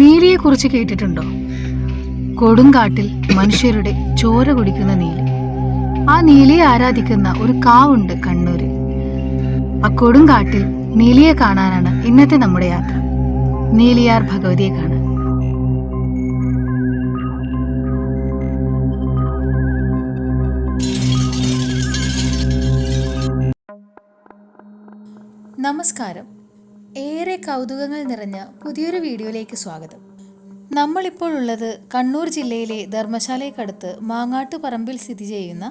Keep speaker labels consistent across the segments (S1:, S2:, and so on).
S1: നീലിയെക്കുറിച്ച് കേട്ടിട്ടുണ്ടോ? കൊടുങ്കാട്ടിൽ മനുഷ്യരുടെ ചോര കുടിക്കുന്ന നീലി. ആ നീലിയെ ആരാധിക്കുന്ന ഒരു കാവുണ്ട് കണ്ണൂര് ആ കൊടുങ്കാട്ടിൽ നീലിയെ കാണാനാണ് ഇന്നത്തെ നമ്മുടെ യാത്ര. നീലിയാർ ഭഗവതിയെ കാണാൻ. നമസ്കാരം. ഏറെ കൗതുകങ്ങൾ നിറഞ്ഞ പുതിയൊരു വീഡിയോയിലേക്ക് സ്വാഗതം. നമ്മളിപ്പോൾ ഉള്ളത് കണ്ണൂർ ജില്ലയിലെ ധർമ്മശാലയ്ക്കടുത്ത് മാങ്ങാട്ട് പറമ്പിൽ സ്ഥിതി ചെയ്യുന്ന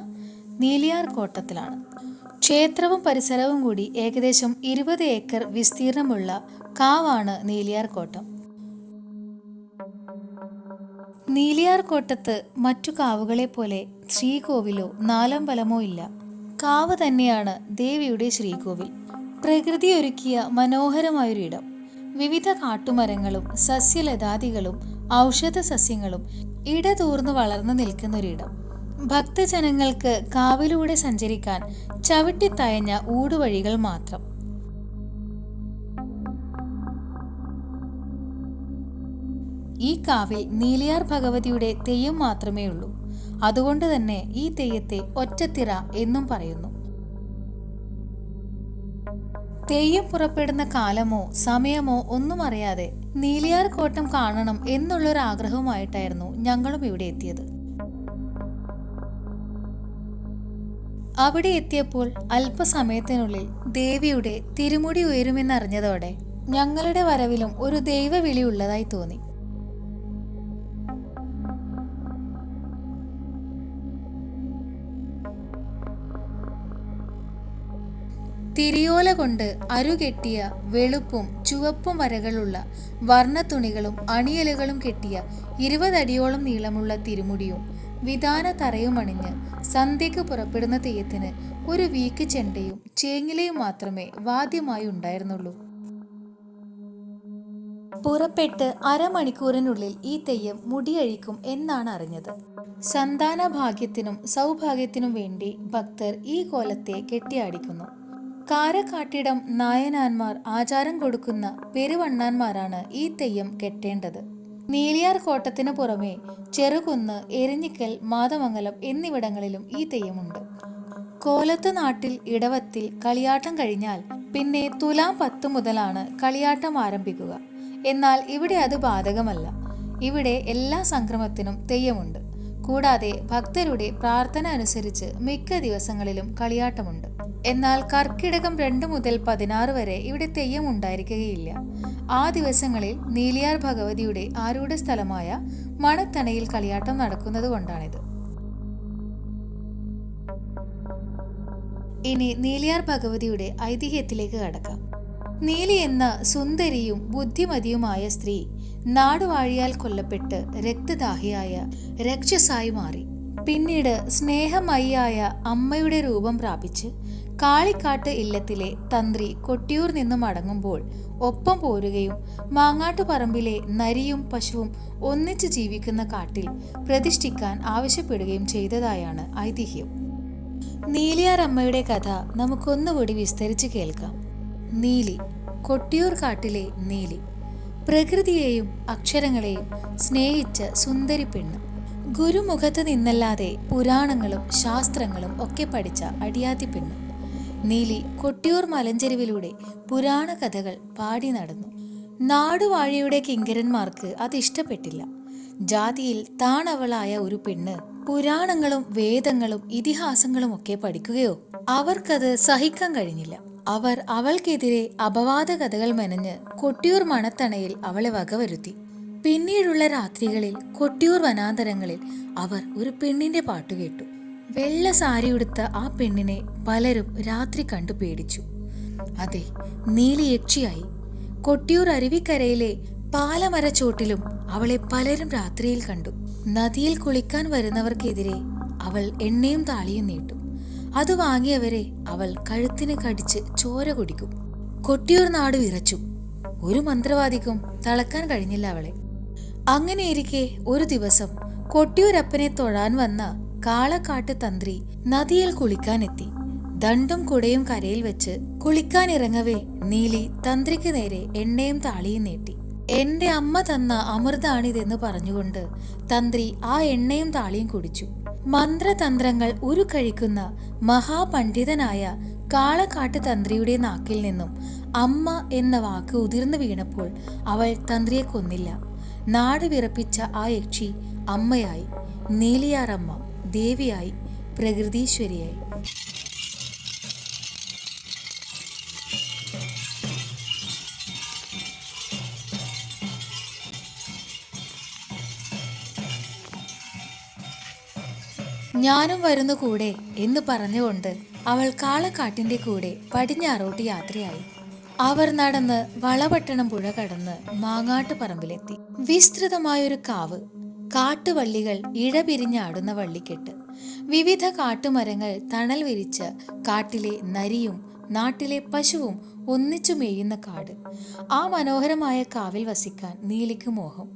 S1: നീലിയാർ കോട്ടത്തിലാണ്. ക്ഷേത്രവും പരിസരവും കൂടി ഏകദേശം ഇരുപത് ഏക്കർ വിസ്തീർണമുള്ള കാവാണ് നീലിയാർ കോട്ടം. നീലിയാർ കോട്ടത്ത് മറ്റു കാവുകളെ പോലെ ശ്രീകോവിലോ നാലമ്പലമോ ഇല്ല. കാവ് തന്നെയാണ് ദേവിയുടെ ശ്രീകോവിൽ. പ്രകൃതി ഒരുക്കിയ മനോഹരമായൊരിടം. വിവിധ കാട്ടുമരങ്ങളും സസ്യലതാദികളും ഔഷധ സസ്യങ്ങളും ഇടതൂർന്നു വളർന്നു നിൽക്കുന്നൊരിടം. ഭക്തജനങ്ങൾക്ക് കാവിലൂടെ സഞ്ചരിക്കാൻ ചവിട്ടിത്തയഞ്ഞ ഊടുവഴികൾ മാത്രം. ഈ കാവിൽ നീലിയാർ ഭഗവതിയുടെ തെയ്യം മാത്രമേ ഉള്ളൂ അതുകൊണ്ട് തന്നെ ഈ തെയ്യത്തെ ഒറ്റത്തിറ എന്നും പറയുന്നു. തെയ്യം പുറപ്പെടുന്ന കാലമോ സമയമോ ഒന്നും അറിയാതെ നീലിയാർ കോട്ടം കാണണം എന്നുള്ളൊരു ആഗ്രഹവുമായിട്ടായിരുന്നു ഞങ്ങളും ഇവിടെ എത്തിയത്. അവിടെ എത്തിയപ്പോൾ അല്പസമയത്തിനുള്ളിൽ ദേവിയുടെ തിരുമുടി ഉയരുമെന്നറിഞ്ഞതോടെ ഞങ്ങളുടെ വരവിലും ഒരു ദൈവവിളി ഉള്ളതായി തോന്നി. തിരിയോല കൊണ്ട് അരുകെട്ടിയ വെളുപ്പും ചുവപ്പും വരകളുള്ള വർണത്തുണികളും അണിയലുകളും കെട്ടിയ ഇരുപതടിയോളം നീളമുള്ള തിരുമുടിയും വിധാന തറയും അണിഞ്ഞ് സന്ധ്യയ്ക്ക് പുറപ്പെടുന്ന തെയ്യത്തിന് ഒരു വീക്ക് ചെണ്ടയും ചേങ്ങിലയും മാത്രമേ വാദ്യമായി ഉണ്ടായിരുന്നുള്ളൂ. പുറപ്പെട്ട് അരമണിക്കൂറിനുള്ളിൽ ഈ തെയ്യം മുടിയഴിക്കും എന്നാണ് അറിഞ്ഞത്. സന്താന ഭാഗ്യത്തിനും സൗഭാഗ്യത്തിനും വേണ്ടി ഭക്തർ ഈ കോലത്തെ കെട്ടിയാടിക്കുന്നു. കാരക്കാട്ടിടം നായനാന്മാർ ആചാരം കൊടുക്കുന്ന പെരുവണ്ണാന്മാരാണ് ഈ തെയ്യം കെട്ടേണ്ടത്. നീലിയാർ കോട്ടത്തിന് പുറമെ ചെറുകുന്ന് എരിഞ്ഞിക്കൽ മാതമംഗലം എന്നിവിടങ്ങളിലും ഈ തെയ്യമുണ്ട്. കോലത്ത് നാട്ടിൽ ഇടവത്തിൽ കളിയാട്ടം കഴിഞ്ഞാൽ പിന്നെ തുലാം പത്ത് മുതലാണ് കളിയാട്ടം ആരംഭിക്കുക. എന്നാൽ ഇവിടെ അത് ബാധകമല്ല. ഇവിടെ എല്ലാ സംക്രമത്തിനും തെയ്യമുണ്ട്. കൂടാതെ ഭക്തരുടെ പ്രാർത്ഥന അനുസരിച്ച് മിക്ക ദിവസങ്ങളിലും കളിയാട്ടമുണ്ട്. എന്നാൽ കർക്കിടകം രണ്ട് മുതൽ പതിനാറ് വരെ ഇവിടെ തെയ്യം ഉണ്ടായിരിക്കുകയില്ല. ആ ദിവസങ്ങളിൽ നീലിയാർ ഭഗവതിയുടെ ആരൂഢ സ്ഥലമായ മണത്തണയിൽ കളിയാട്ടം നടക്കുന്നത് കൊണ്ടാണിത്. ഇനി നീലിയാർ ഭഗവതിയുടെ ഐതിഹ്യത്തിലേക്ക് കടക്കാം. നീലി എന്ന സുന്ദരിയും ബുദ്ധിമതിയുമായ സ്ത്രീ നാടുവാഴിയാൽ കൊല്ലപ്പെട്ട് രക്തദാഹിയായ രക്ഷസായി മാറി. പിന്നീട് സ്നേഹമയിയായ അമ്മയുടെ രൂപം പ്രാപിച്ച് കാളിക്കാട്ട് ഇല്ലത്തിലെ തന്ത്രി കൊട്ടിയൂർ നിന്നും മടങ്ങുമ്പോൾ ഒപ്പം പോരുകയും മാങ്ങാട്ടുപറമ്പിലെ നരിയും പശുവും ഒന്നിച്ച് ജീവിക്കുന്ന കാട്ടിൽ പ്രതിഷ്ഠിക്കാൻ ആവശ്യപ്പെടുകയും ചെയ്തതായാണ് ഐതിഹ്യം. നീലിയാറമ്മയുടെ കഥ നമുക്കൊന്നുകൂടി വിസ്തരിച്ച് കേൾക്കാം. നീലി കൊട്ടിയൂർ കാട്ടിലെ നീലി. പ്രകൃതിയെയും അക്ഷരങ്ങളെയും സ്നേഹിച്ച സുന്ദരി പെണ്ണ്. ഗുരുമുഖത്ത് നിന്നല്ലാതെ പുരാണങ്ങളും ശാസ്ത്രങ്ങളും ഒക്കെ പഠിച്ച അടിയാത്തി പെണ്ണ്. നീലി കൊട്ടിയൂർ മലഞ്ചെരുവിലൂടെ പുരാണ കഥകൾ പാടി നടന്നു. നാടുവാഴിയുടെ കിങ്കരന്മാർക്ക് അത് ഇഷ്ടപ്പെട്ടില്ല. ജാതിയിൽ താണവളായ ഒരു പെണ്ണ് പുരാണങ്ങളും വേദങ്ങളും ഇതിഹാസങ്ങളും ഒക്കെ പഠിക്കുകയോ അവർക്കത് സഹിക്കാൻ കഴിഞ്ഞില്ല. അവർ അവൾക്കെതിരെ അപവാദ കഥകൾ മെനഞ്ഞ് കൊട്ടിയൂർ മണത്തണയിൽ അവളെ വകവരുത്തി. പിന്നീടുള്ള രാത്രികളിൽ കൊട്ടിയൂർ വനാന്തരങ്ങളിൽ അവർ ഒരു പെണ്ണിന്റെ പാട്ട് കേട്ടു. വെള്ള സാരി ഉടുത്ത ആ പെണ്ണിനെ പലരും രാത്രി കണ്ടു പേടിച്ചു. അതെ നീലയക്ഷിയായി കൊട്ടിയൂർ അരുവിക്കരയിലെ പാലമരച്ചോട്ടിലും അവളെ പലരും രാത്രിയിൽ കണ്ടു. നദിയിൽ കുളിക്കാൻ വരുന്നവർക്കെതിരെ അവൾ എണ്ണയും താളിയും നീട്ടും. അത് വാങ്ങിയവരെ അവൾ കഴുത്തിന് കടിച്ച് ചോര കുടിക്കും. കൊട്ടിയൂർ നാട് വിറച്ചു. ഒരു മന്ത്രവാദിക്കും തളക്കാൻ കഴിഞ്ഞില്ല അവളെ. അങ്ങനെയിരിക്കെ ഒരു ദിവസം കൊട്ടിയൂരപ്പനെ തൊഴാൻ വന്ന കാളക്കാട്ട് തന്ത്രി നദിയിൽ കുളിക്കാനെത്തി. ദണ്ടും കുടയും കരയിൽ വെച്ച് കുളിക്കാനിറങ്ങവേ നീലി തന്ത്രിക്ക് നേരെ എണ്ണയും താളിയും നീട്ടി. എന്റെ അമ്മ തന്ന അമൃതാണിതെന്ന് പറഞ്ഞുകൊണ്ട് തന്ത്രി ആ എണ്ണയും താളിയും കുടിച്ചു. മന്ത്രതന്ത്രങ്ങൾ ഉരുക്കഴിക്കുന്ന മഹാപണ്ഡിതനായ കാളക്കാട്ട് തന്ത്രിയുടെ നാക്കിൽ നിന്നും അമ്മ എന്ന വാക്ക് ഉതിർന്നു വീണപ്പോൾ അവൾ തന്ത്രിയെ കൊന്നില്ല. നാട് വിറപ്പിച്ച ആ യക്ഷി അമ്മയായി. നീലിയാറമ്മ. ദേവിയായി പ്രകൃതീശ്വരിയായി. ഞാനും വരുന്നു കൂടെ എന്ന് പറഞ്ഞുകൊണ്ട് അവൾ കാളക്കാട്ടിന്റെ കൂടെ പടിഞ്ഞാറോട്ട് യാത്രയായി. അവർ നടന്ന് വളപട്ടണം പുഴ കടന്ന് മാങ്ങാട്ട് പറമ്പിലെത്തി വിസ്തൃതമായൊരു കാവ് കാട്ടുവള്ളികൾ ഇഴപിരിഞ്ഞാടുന്ന വള്ളിക്കെട്ട്. വിവിധ കാട്ടുമരങ്ങൾ തണൽ വിരിച്ച് കാട്ടിലെ നരിയും നാട്ടിലെ പശുവും ഒന്നിച്ചു മേയുന്ന കാട്. ആ മനോഹരമായ കാവിൽ വസിക്കാൻ നീലിക്ക് മോഹം.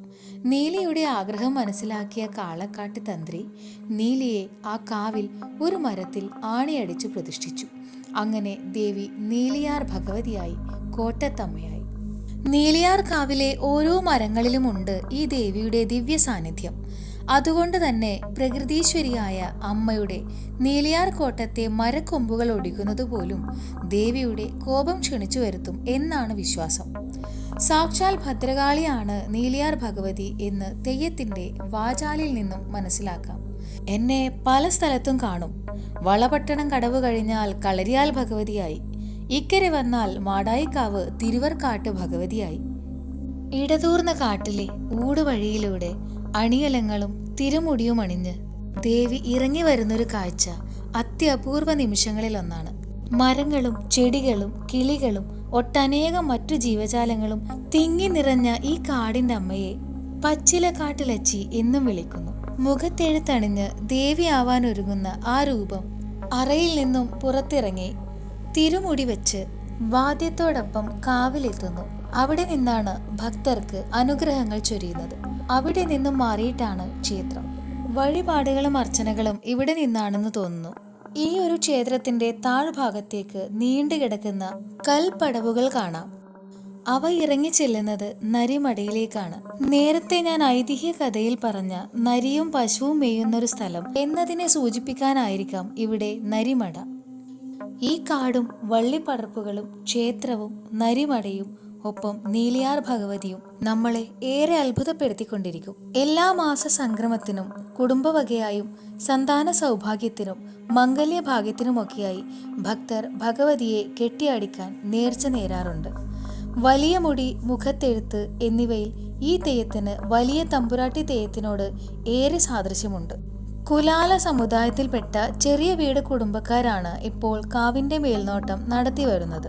S1: നീലിയുടെ ആഗ്രഹം മനസ്സിലാക്കിയ കാളക്കാട്ട് തന്ത്രി നീലിയെ ആ കാവിൽ ഒരു മരത്തിൽ ആണിയടിച്ചു പ്രതിഷ്ഠിച്ചു. അങ്ങനെ ദേവി നീലിയാർ ഭഗവതിയായി കോട്ടത്തമ്മയായി. നീലിയാർ കാവിലെ ഓരോ മരങ്ങളിലുമുണ്ട് ഈ ദേവിയുടെ ദിവ്യ സാന്നിധ്യം അതുകൊണ്ട് തന്നെ പ്രകൃതീശ്വരിയായ അമ്മയുടെ നീലിയാർ കോട്ടത്തെ മരക്കൊമ്പുകൾ ഒടിക്കുന്നത് പോലും ദേവിയുടെ കോപം ക്ഷണിച്ചു വരുത്തും എന്നാണ് വിശ്വാസം. സാക്ഷാൽ ഭദ്രകാളിയാണ് നീലിയാർ ഭഗവതി എന്ന് തെയ്യത്തിന്റെ വാചാലിൽ നിന്നും മനസ്സിലാക്കാം. എന്നെ പല സ്ഥലത്തും കാണും. വളപട്ടണം കടവ് കഴിഞ്ഞാൽ കളരിയാൽ ഭഗവതിയായി. ഇക്കരെ വന്നാൽ മാടായിക്കാവ് തിരുവർക്കാട്ട് ഭഗവതിയായി. ഇടതൂർന്ന കാട്ടിലെ ഊടുവഴിയിലൂടെ അണിയലങ്ങളും തിരുമുടിയും അണിഞ്ഞ് ദേവി ഇറങ്ങി വരുന്നൊരു കാഴ്ച അത്യപൂർവ നിമിഷങ്ങളിലൊന്നാണ്. മരങ്ങളും ചെടികളും കിളികളും ഒട്ടനേകം മറ്റു ജീവജാലങ്ങളും തിങ്ങി നിറഞ്ഞ ഈ കാടിന്റെ അമ്മയെ പച്ചിലക്കാട്ടിലച്ചി എന്നും വിളിക്കുന്നു. മുഖത്തെഴുത്തണിഞ്ഞ് ദേവിയാവാൻ ഒരുങ്ങുന്ന ആ രൂപം അറയിൽ നിന്നും പുറത്തിറങ്ങി തിരുമുടി വെച്ച് വാദ്യത്തോടൊപ്പം കാവിലെത്തുന്നു. അവിടെ നിന്നാണ് ഭക്തർക്ക് അനുഗ്രഹങ്ങൾ ചൊരിയുന്നത്. അവിടെ നിന്നും മാറിയിട്ടാണ് ക്ഷേത്രം. വഴിപാടുകളും അർച്ചനകളും ഇവിടെ നിന്നാണെന്ന് തോന്നുന്നു. ഈ ഒരു ക്ഷേത്രത്തിന്റെ താഴ്ഭാഗത്തേക്ക് നീണ്ടുകിടക്കുന്ന കൽപ്പടവുകൾ കാണാം. അവ ഇറങ്ങി ചെല്ലുന്നത് നരിമടയിലേക്കാണ്. നേരത്തെ ഞാൻ ഐതിഹ്യ കഥയിൽ പറഞ്ഞ നരിയും പശുവും മേയുന്നൊരു സ്ഥലം എന്നതിനെ സൂചിപ്പിക്കാനായിരിക്കാം ഇവിടെ നരിമട. ഈ കാടും വള്ളിപ്പടർപ്പുകളും ക്ഷേത്രവും നരിമടയും ഒപ്പം നീലിയാർ ഭഗവതിയും നമ്മളെ ഏറെ അത്ഭുതപ്പെടുത്തിക്കൊണ്ടിരിക്കും. എല്ലാ മാസ സംക്രമത്തിനും കുടുംബവകയായും സന്താന സൗഭാഗ്യത്തിനും മംഗല്യഭാഗ്യത്തിനുമൊക്കെയായി ഭക്തർ ഭഗവതിയെ കെട്ടിയടിക്കാൻ നേർച്ച നേരാറുണ്ട്. വലിയ മുടി മുഖത്തെഴുത്ത് എന്നിവയിൽ ഈ തെയ്യത്തിന് വലിയ തമ്പുരാട്ടി തെയ്യത്തിനോട് ഏറെ സാദൃശ്യമുണ്ട്. കുലാല സമുദായത്തിൽപ്പെട്ട ചെറിയ വീട് കുടുംബക്കാരാണ് ഇപ്പോൾ കാവിന്റെ മേൽനോട്ടം നടത്തി വരുന്നത്.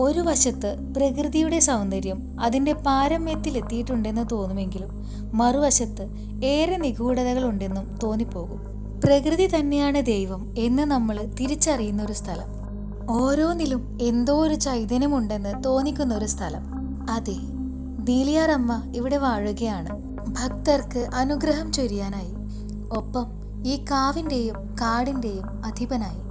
S1: ഒരു വശത്ത് പ്രകൃതിയുടെ സൗന്ദര്യം അതിന്റെ പാരമ്യത്തിലെത്തിയിട്ടുണ്ടെന്ന് തോന്നുമെങ്കിലും മറുവശത്ത് ഏറെ നിഗൂഢതകളുണ്ടെന്നും തോന്നിപ്പോകും. പ്രകൃതി തന്നെയാണ് ദൈവം എന്ന് നമ്മൾ തിരിച്ചറിയുന്ന ഒരു സ്ഥലം. ഓരോന്നിലും എന്തോ ഒരു ചൈതന്യമുണ്ടെന്ന് തോന്നിക്കുന്ന ഒരു സ്ഥലം. അതെ നീലിയാറമ്മ ഇവിടെ വാഴുകയാണ്. ഭക്തർക്ക് അനുഗ്രഹം ചൊരിയാനായി. ഒപ്പം ഈ കാവിന്റെയും കാടിന്റെയും അധിപനായി.